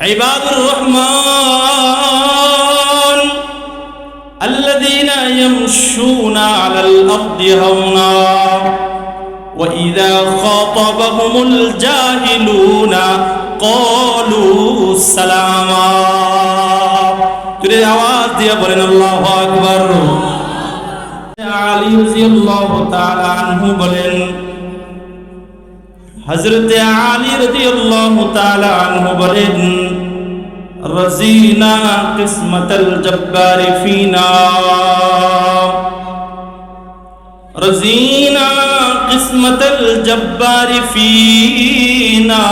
عباد الرحمن الذين يمشون على الأرض هونا وإذا خاطبهم الجاهلون قالوا سلاما تريد آواز دي بولن الله أكبر علي رضي الله تعالى عنه بولن হযরত আলী রাদিয়াল্লাহু তাআলা আনহু বলেন رزينا قسمة الجبار فينا رزينا قسمة الجبار فينا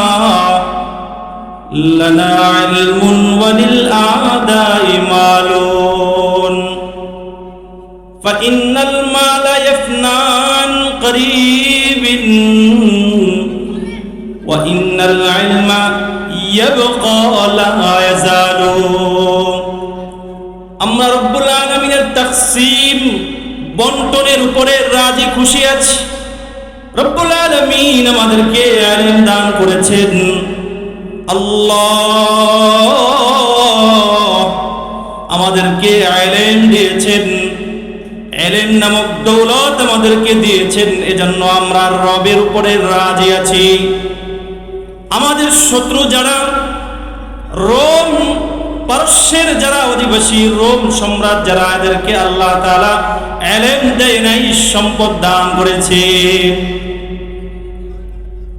لنا علم وللأعداء مالون فإن المال يفنى عن قريب وإن العلم يبقى لا يزال আমরা রব্বুল আলমিনের তাকসিম বন্টনের উপরে রাজি খুশি আছি রব্বুল আলমিন আমাদেরকে আলিম দান করেছেন আল্লাহ আমাদেরকে আইলেম দিয়েছেন এলেন নামক দৌলত আমাদেরকে দিয়েছেন এজন্য আমরা রবের উপরে রাজি আছি আমাদের শত্রু যারা, রোম, পারস্যের যারা অধিবাসী, রোম সম্রাট যারা, এদেরকে আল্লাহ তাআলা এলেম দেয় নাই, সম্পদ দান করেছে।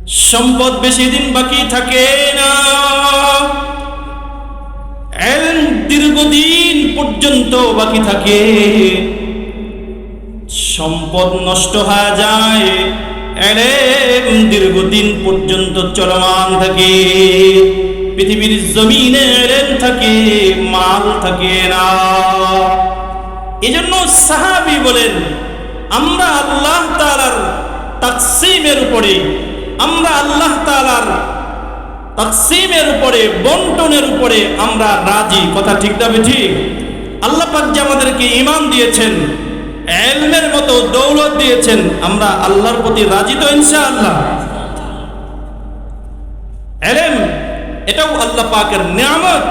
সম্পদ বেশি দিন বাকি থাকে না। দীর্ঘদিন পর্যন্ত বাকি থাকে। সম্পদ নষ্ট হয়ে যায়। দীর্ঘদিন পর্যন্ত চলমান থাকে। পৃথিবীর জমিনে এলেম থাকে, মাল থাকে না। এজন্য সাহাবি বলেন, আমরা আল্লাহ তাআলার তাকসিমের উপরে, আমরা আল্লাহ তাআলার তাকসিমের উপরে, বন্টনের উপরে আমরা রাজি। কথা ঠিক না ঠিক আল্লাহ পাক যে আমাদেরকে ইমান দিয়েছেন এলমের মতো দৌলত দিয়েছেন, আমরা আল্লাহর প্রতি রাজি তো এলেম, এটাও আল্লাহ পাকের নিয়ামত।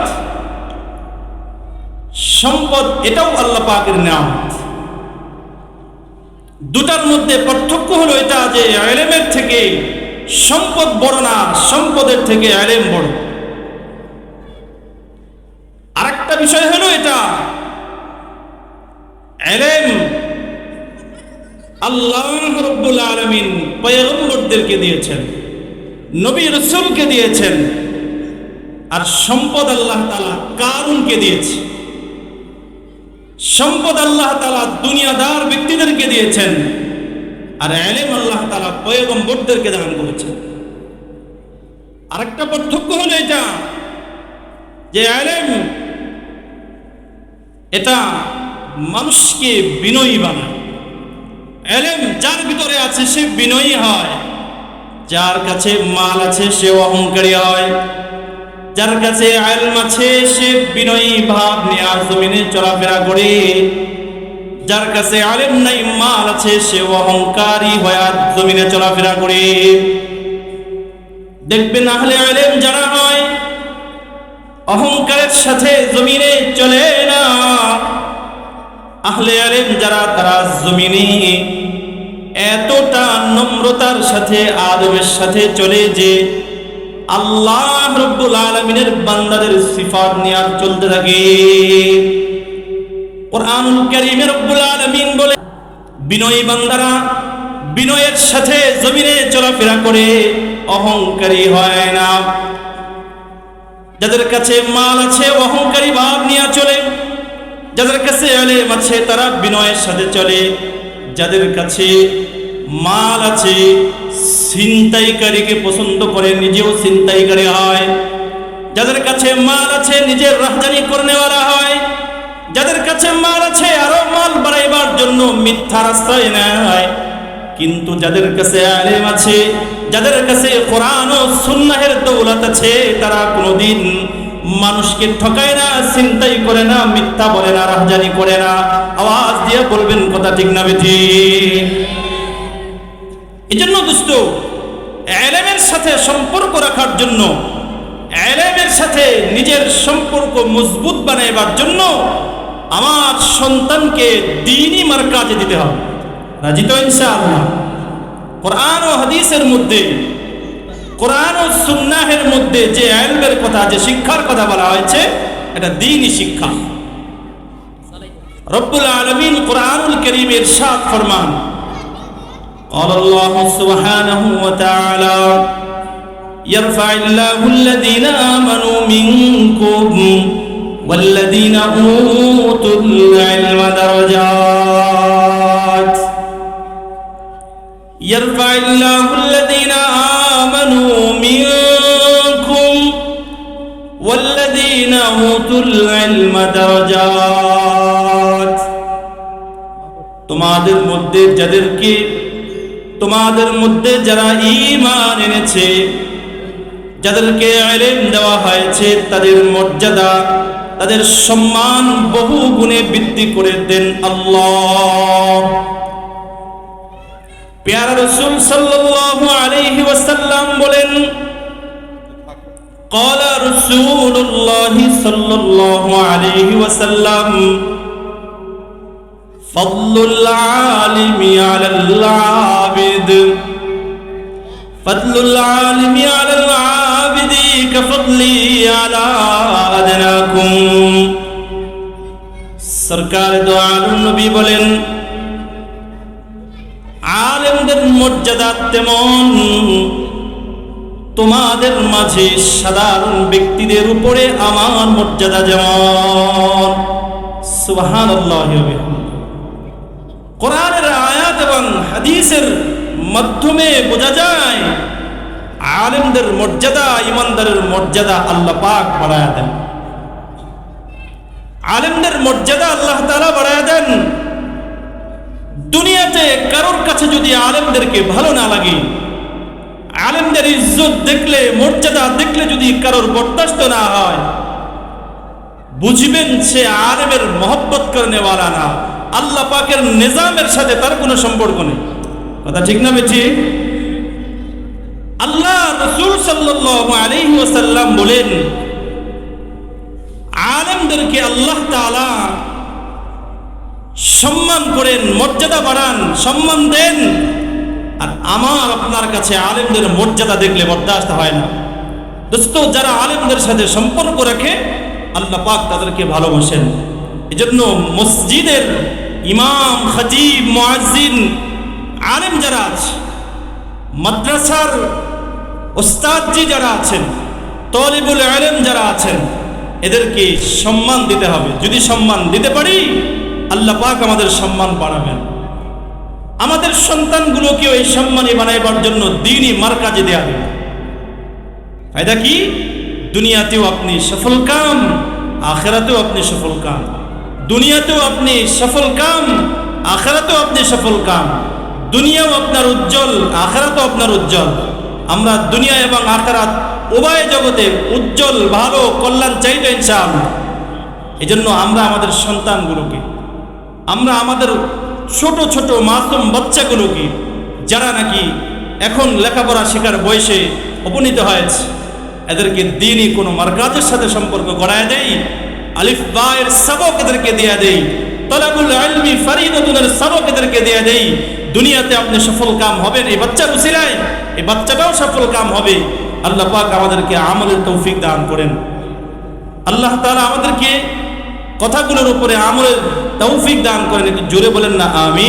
সম্পদ, এটাও আল্লাহ পাকের নিয়ামত। দুটার মধ্যে পার্থক্য হলো এটা যে এলেমের থেকে সম্পদ বড় না, সম্পদের থেকে এলেম বড়। আরেকটা বিষয় হলো এটা, এলেম আল্লাহ রব্বুল আলমিন পয়গম্বরদেরকে দিয়েছেন, নবী দিয়েছেন, আর সম্পদ আল্লাহ তালা কারুনকে দিয়েছে। সম্পদ আল্লাহ তালা দুনিয়াদার ব্যক্তিদেরকে দিয়েছেন, আর এলেম আল্লাহ তালা পয়গম্বরদেরকে দান করেছেন। আরেকটা পার্থক্য হলো এটা, যে এলেম, এটা মানুষকে বিনয়ী বানায়। এলেম যার ভিতরে আছে সে বিনয়ী হয়। যার কাছে মাল আছে সে অহংকারী হয়। যার কাছে আলম আছে সে বিনয়ী ভাব নিয়ে আর জমিনে চলাফেরা করে। যার কাছে আলেম নাই, মাল আছে সে অহংকারী হয়ে আর জমিনে চলাফেরা করে। দেখবেন আহলে আলেম যারা হয়, অহংকারের সাথে জমিনে চলে না। আহলে আলেম যারা, তারা জমিনে এতটা নম্রতার সাথে, আদবের সাথে চলে যে আল্লাহ রব্বুল আলমিনের বান্দাদের সিফাত নিয়ে চলতে থাকে। বলে, বিনয়ী বান্দারা বিনয়ের সাথে জমিনে চলাফেরা করে অহংকারী হয় না। যাদের কাছে মাল আছে, অহংকারী ভাব চলে। যাদের কাছে তারা বিনয়ের সাথে চলে। যাদের কাছে মাল আছে, ছিনতাইকারীকে পছন্দ করে, নিজেও ছিনতাইকারী হয়। যাদের কাছে মাল আছে, নিজের রাজধানী করে নেওয়ারা হয়। যাদের কাছে মাল আছে, আরও মাল বাড়াইবার জন্য মিথ্যা রাস্তায় নেয়। কিন্তু যাদের কাছে আলেম আছে, যাদের কাছে কোরআন ও সুন্নাহের দৌলত আছে, তারা কোনোদিন মানুষকে ঠকায় না চিন্তাই করে না, মিথ্যা বলে না রাহজানি করে না। আওয়াজ দিয়ে বলবেন কথা ঠিক না বেঠি। এজন্য দোস্ত এলেমের সাথে সম্পর্ক রাখার জন্য, এলেমের সাথে নিজের সম্পর্ক মজবুত বানাইবার জন্য আমার সন্তানকে দিনই মার কাজে দিতে হবে। রাজি তো কোরআন ও হাদিসের মধ্যে, কোরআন ও সুন্নাহের মধ্যে যে আইলমের কথা, যে শিক্ষার কথা বলা হয়েছে, এটা দিনই শিক্ষা। রব্বুল আলমিন কোরআনুল করিম ইরশাদ ফরমান قال الله سبحانه وتعالى يرفع الله الذين آمنوا منكم والذين أوتوا العلم درجات يرفع الله الذين آمنوا منكم والذين أوتوا العلم درجات তোমাদের মধ্যে যাদেরকে তোমাদের মধ্যে যারা ঈমান এনেছে যাদেরকে ইলম দেওয়া হয়েছে তাদের মর্যাদা তাদের সম্মান বহু গুণে বৃদ্ধি করে দেন আল্লাহ পেয়ারা রসুল সাল্লাল্লাহু আলাইহি ওয়াসাল্লাম বলেন قال رسول الله صلى الله عليه وسلم فضل العالم على العابد فضل العالم على العابد كفضلي على أدناكم সরকার দোয়াল নবী বলেন আলেমদের মর্যাদা তেমন তোমাদের মাঝে সাধারণ ব্যক্তিদের উপরে আমার মর্যাদা যেমন সুবাহান কোরআনের আয়াত এবং হাদিসের মাধ্যমে বোঝা যায়, আলেমদের মর্যাদা, ইমানদারের মর্যাদা আল্লাহ পাক বাড়ায় দেন। আলেমদের মর্যাদা আল্লাহ তালা বাড়ায় দেন। দুনিয়াতে কারোর কাছে যদি আলেমদেরকে ভালো না লাগে, আলেমদের ইজ্জত দেখলে, মর্যাদা দেখলে যদি কারোর বরদাস্ত না হয়, বুঝবেন সে আলেমের মহব্বত করে নেওয়ালা না। আল্লাহ পাকের নিজামের সাথে তার কোনো সম্পর্ক নেই। কথা ঠিক না বেছি আল্লাহ রসুল ওয়াসাল্লাম বলেন, আলেমদেরকে আল্লাহ সম্মান করেন, মর্যাদা বাড়ান, সম্মান দেন। আর আমার আপনার কাছে আলেমদের মর্যাদা দেখলে বরদাস্ত হয় না। দোস্ত, যারা আলেমদের সাথে সম্পর্ক রাখে, আল্লাহ পাক তাদেরকে ভালোবাসেন। এজন্য মসজিদের ইমাম, খতিব, মুয়াজ্জিন, আলেম যারা আছে, মাদ্রাসার ওস্তাদজি যারা আছেন, তলিবুল আলেম যারা আছেন, এদেরকে সম্মান দিতে হবে। যদি সম্মান দিতে পারি, আল্লাহ পাক আমাদের সম্মান বাড়াবেন। আমাদের সন্তানগুলোকেও এই সম্মানী বানাইবার জন্য দিনই মার কাজে দেওয়া হবে ফায়দা কি? দুনিয়াতেও আপনি সফল কাম, আখেরাতেও আপনি সফল কাম। দুনিয়াতেও আপনি সফল কাম, আখেরাতেও আপনি সফল কাম। দুনিয়াও আপনার উজ্জ্বল, আখেরাতেও আপনার উজ্জ্বল। আমরা দুনিয়া এবং আখেরাত উভয় জগতে উজ্জ্বল, ভালো, কল্যাণ চাই তো ইনশাআল্লাহ। এই জন্য আমরা আমাদের সন্তানগুলোকে, আমরা আমাদের ছোট ছোট মাসুম বাচ্চাগুলোকে, যারা নাকি এখন লেখাপড়া শেখার বয়সে উপনীত হয়েছে, এদেরকে দিনই কোনো মার্কাজের সাথে সম্পর্ক গড়ায় দেই। আলিফ বায়ের সবক এদেরকে দেয়া দেই। তলাবুল আলমি ফারিদুনের সবক এদেরকে দেয়া দেই। দুনিয়াতে আপনি সফল কাম হবেন, এই বাচ্চার উচিলায় এই বাচ্চাটাও সফল কাম হবে। আল্লাহ পাক আমাদেরকে আমলের তৌফিক দান করেন। আল্লাহ তালা আমাদেরকে কথাগুলোর উপরে আমলের তৌফিক দান করেন। একটু জোরে বলেন না আমি